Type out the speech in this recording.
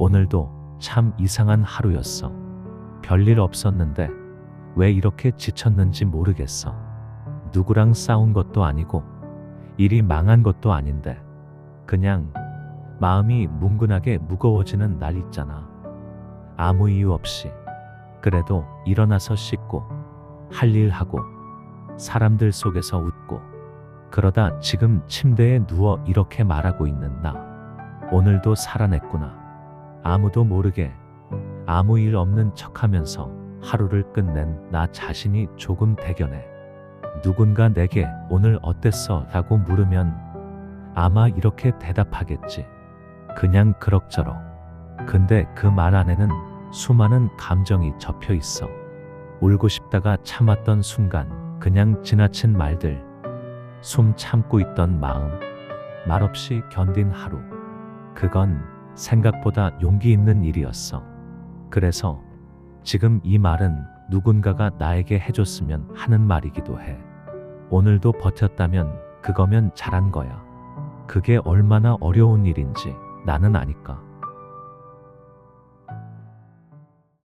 오늘도 참 이상한 하루였어. 별일 없었는데 왜 이렇게 지쳤는지 모르겠어. 누구랑 싸운 것도 아니고 일이 망한 것도 아닌데 그냥 마음이 뭉근하게 무거워지는 날 있잖아. 아무 이유 없이. 그래도 일어나서 씻고 할 일 하고 사람들 속에서 웃고 그러다 지금 침대에 누워 이렇게 말하고 있는 나. 오늘도 살아냈구나. 아무도 모르게 아무 일 없는 척 하면서 하루를 끝낸 나 자신이 조금 대견해. 누군가 내게 오늘 어땠어? 라고 물으면 아마 이렇게 대답하겠지. 그냥 그럭저럭. 근데 그 말 안에는 수많은 감정이 접혀 있어. 울고 싶다가 참았던 순간, 그냥 지나친 말들, 숨 참고 있던 마음, 말없이 견딘 하루. 그건 생각보다 용기 있는 일이었어. 그래서 지금 이 말은 누군가가 나에게 해줬으면 하는 말이기도 해. 오늘도 버텼다면 그거면 잘한 거야. 그게 얼마나 어려운 일인지 나는 아니까.